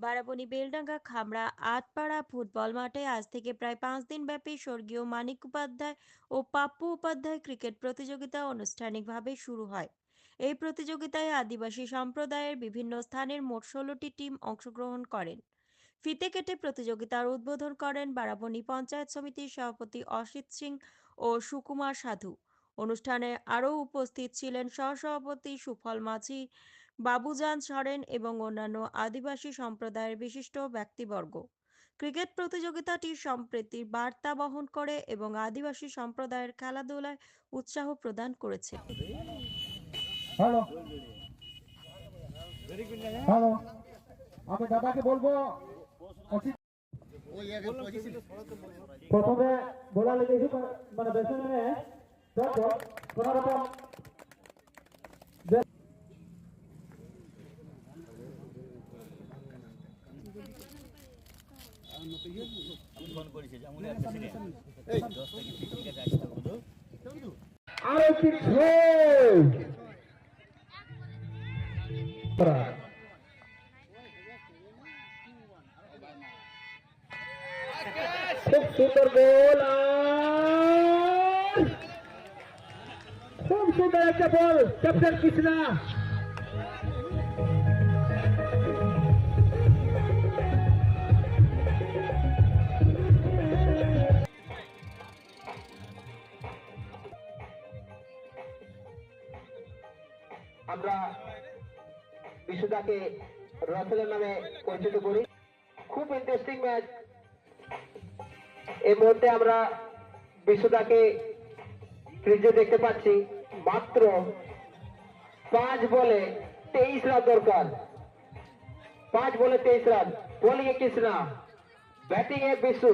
Barabani, Beldanga, Khamra, Atpara football মাঠে আজ থেকে প্রায় পাঁচ দিন ব্যাপী স্বর্গীয় মানিক উপাধ্যায় ও পাপ্পু উপাধ্যায় ক্রিকেট প্রতিযোগিতা আনুষ্ঠানিকভাবে শুরু হয়। এই প্রতিযোগিতায় আদিবাসী সম্প্রদায়ের বিভিন্ন স্থানের মোট ষোলোটি টিম অংশগ্রহণ করেন। ফিতে কেটে প্রতিযোগিতার উদ্বোধন করেন বারাবণী পঞ্চায়েত সমিতির সভাপতি অসিত সিং ও সুকুমার সাধু। অনুষ্ঠানে আরও উপস্থিত ছিলেন সহসভাপতি সুফল মাঝি বাবুজান সরেন এবং অন্যান্য আদিবাসী সম্প্রদায়ের বিশিষ্ট ব্যক্তিবর্গ। ক্রিকেট প্রতিযোগিতাটি সম্প্রীতির বার্তা বহন করে এবং আদিবাসী সম্প্রদায়ের খেলাধুলায় উৎসাহ প্রদান করেছে। হ্যালো। হ্যালো। আমি দাদাকে বলব প্রথমে বলা লেগেছি মানে বেশি মানে আর গোল খুব সুন্দর গোল খুব সুন্দর একটা বল ক্যাপ্টেন কৃষ্ণা আমরা বিশুদাকে রসেলের নামে পরিচিত করি। খুব ইন্টারেস্টিং ম্যাচ এই মুহূর্তে আমরা বিশুদাকে ক্রিজে দেখতে পাচ্ছি। মাত্র পাঁচ বলে তেইশ রান দরকার। পাঁচ বলে তেইশ রান। বোলিং এ কৃষ্ণা। ব্যাটিং এ বিশু।